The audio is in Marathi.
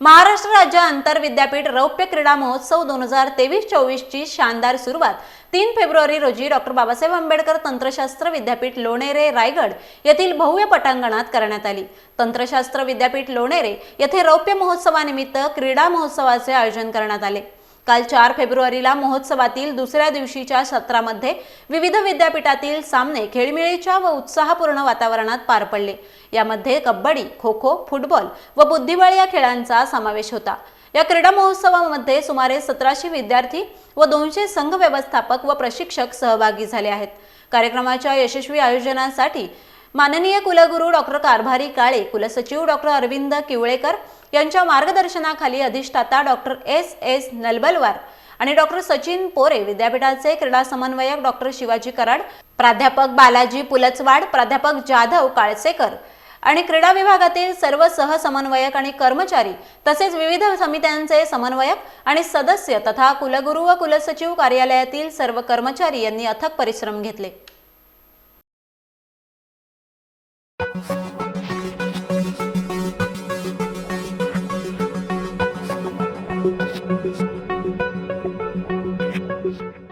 महाराष्ट्र राज्य आंतर विद्यापीठ रौप्य क्रीडा महोत्सव दोन हजार तेवीस चोवीसची शानदार सुरुवात. तीन फेब्रुवारी रोजी डॉक्टर बाबासाहेब आंबेडकर तंत्रशास्त्र विद्यापीठ लोणेरे रायगड येथील भव्य पटांगणात करण्यात आली. तंत्रशास्त्र विद्यापीठ लोणेरे येथे रौप्य महोत्सवानिमित्त क्रीडा महोत्सवाचे आयोजन करण्यात आले. काल चार फेब्रुवारीला महोत्सवातील दुसऱ्या दिवशीच्या सत्रामध्ये विविध विद्यापीठातील सामने खेळमिळीच्या व उत्साहपूर्ण वातावरणात पार पडले. यामध्ये कबड्डी खो खो फुटबॉल व बुद्धिबळ या खेळांचा समावेश होता. या क्रीडा महोत्सवामध्ये सुमारे सतराशे विद्यार्थी व दोनशे संघ व्यवस्थापक व प्रशिक्षक सहभागी झाले आहेत. कार्यक्रमाच्या यशस्वी आयोजनासाठी माननीय कुलगुरू डॉक्टर कारभारी काळे कुलसचिव डॉक्टर अरविंद किवळेकर यांच्या मार्गदर्शनाखाली अधिष्ठाता डॉक्टर एस एस नलबलवार आणि डॉक्टर सचिन पोरे विद्यापीठाचे क्रीडा समन्वयक डॉक्टर शिवाजी कराड प्राध्यापक बालाजी पुलचवाड प्राध्यापक जाधव काळसेकर आणि क्रीडा विभागातील सर्व सहसमन्वयक आणि कर्मचारी तसेच विविध समित्यांचे समन्वयक आणि सदस्य तथा कुलगुरू व कुलसचिव कार्यालयातील सर्व कर्मचारी यांनी अथक परिश्रम घेतले. Thank you.